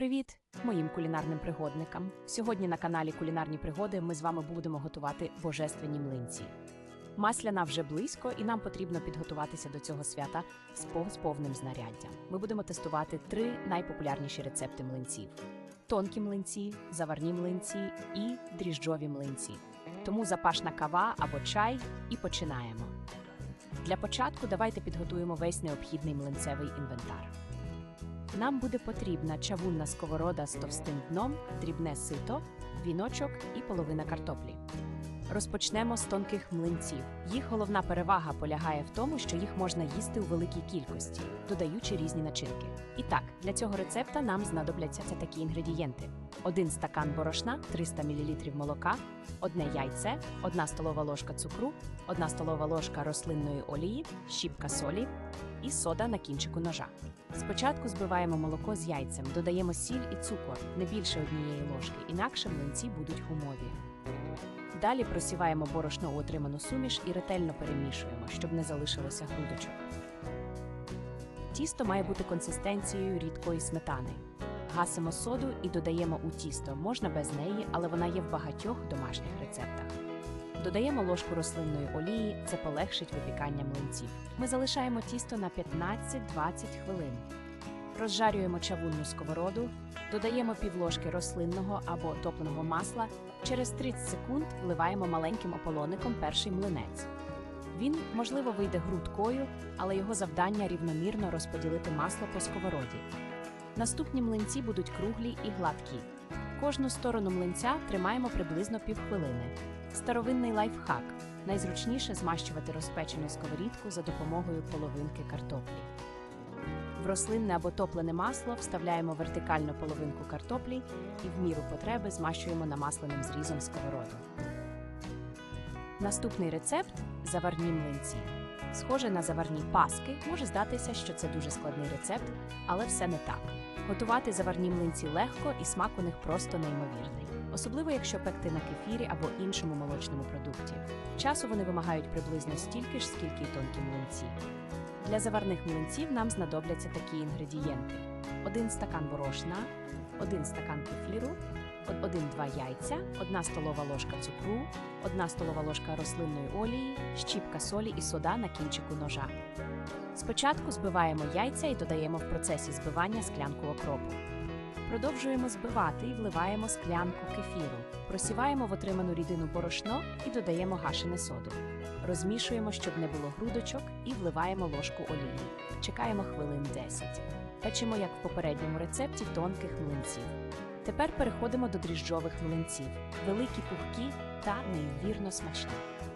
Привіт моїм кулінарним пригодникам. Сьогодні на каналі Кулінарні пригоди ми з вами будемо готувати божественні млинці. Масляна вже близько, і нам потрібно підготуватися до цього свята з пов- повним знаряддям. Ми будемо тестувати три найпопулярніші рецепти млинців: тонкі млинці, заварні млинці і дріжджові млинці. Тому запашна кава або чай і починаємо. Для початку давайте підготуємо весь необхідний млинцевий інвентар. Нам буде потрібна чавунна сковорода з товстим дном, дрібне сито, віночок і половина картоплі. Розпочнемо з тонких млинців. Їх головна перевага полягає в тому, що їх можна їсти у великій кількості, додаючи різні начинки. І так, для цього рецепта нам знадобляться такі інгредієнти: один стакан борошна, 300 мл молока, одне яйце, одна столова ложка цукру, одна столова ложка рослинної олії, щіпка солі і сода на кінчику ножа. Спочатку збиваємо молоко з яйцем, додаємо сіль і цукор, не більше однієї ложки, інакше млинці будуть гумові. Далі просіваємо борошно у отриману суміш і ретельно перемішуємо, щоб не залишилося грудочок. Тісто має бути консистенцією рідкої сметани. Гасимо соду і додаємо у тісто. Можна без неї, але вона є в багатьох домашніх рецептах. Додаємо ложку рослинної олії, це полегшить випікання млинців. Ми залишаємо тісто на 15-20 хвилин. Розжарюємо чавунну сковороду, додаємо півложки рослинного або топленого масла. Через 30 секунд вливаємо маленьким ополоником перший млинець. Він, можливо, вийде грудкою, але його завдання рівномірно розподілити масло по сковороді. Наступні млинці будуть круглі і гладкі. Кожну сторону млинця тримаємо приблизно півхвилини. Старовинний лайфхак найзручніше змащувати розпечену сковорідку за допомогою половинки картоплі. В рослинне або топлене масло вставляємо вертикально половинку картоплі і в міру потреби змащуємо намасленим зрізом сковороду. Наступний рецепт заварні млинці. Схоже на заварні паски, може здатися, що це дуже складний рецепт, але все не так. Готувати заварні млинці легко і смак у них просто неймовірний, особливо якщо пекти на кефірі або іншому молочному продукті. Часу вони вимагають приблизно стільки ж, скільки й тонкі млинці. Для заварних млинців нам знадобляться такі інгредієнти: 1 стакан борошна, 1 стакан кефіру, 1-2 яйця, 1 столова ложка цукру, 1 столова ложка рослинної олії, щіпка солі і сода на кінчику ножа. Спочатку збиваємо яйця і додаємо в процесі збивання склянку окропу. Продовжуємо збивати і вливаємо склянку кефіру. Просіваємо в отриману рідину борошно і додаємо гашене соду. Розмішуємо, щоб не було грудочок, і вливаємо ложку олії. Чекаємо хвилин 10. Печемо, як в попередньому рецепті, тонких млинців. Тепер переходимо до дріжджових млинців. Великі пухкі та неймовірно смачні.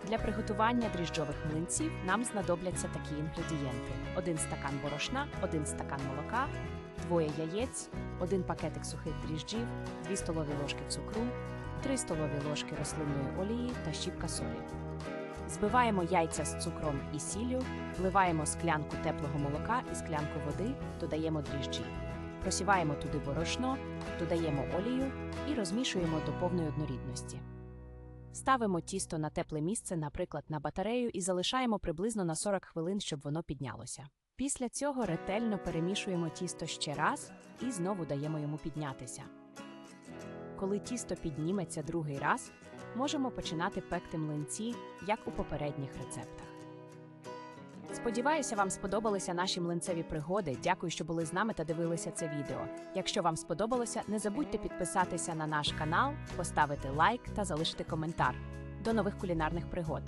Для приготування дріжджових млинців нам знадобляться такі інгредієнти: 1 стакан борошна, 1 стакан молока, двоє яєць, 1 пакетик сухих дріжджів, 2 столові ложки цукру, 3 столові ложки рослинної олії та щіпка солі. Збиваємо яйця з цукром і сіллю, вливаємо склянку теплого молока і склянку води, додаємо дріжджі. Просіваємо туди борошно, додаємо олію і розмішуємо до повної однорідності. Ставимо тісто на тепле місце, наприклад, на батарею, і залишаємо приблизно на 40 хвилин, щоб воно піднялося. Після цього ретельно перемішуємо тісто ще раз і знову даємо йому піднятися. Коли тісто підніметься другий раз, можемо починати пекти млинці, як у попередніх рецептах. Сподіваюся, вам сподобалися наші млинцеві пригоди. Дякую, що були з нами та дивилися це відео. Якщо вам сподобалося, не забудьте підписатися на наш канал, поставити лайк та залишити коментар. До нових кулінарних пригод.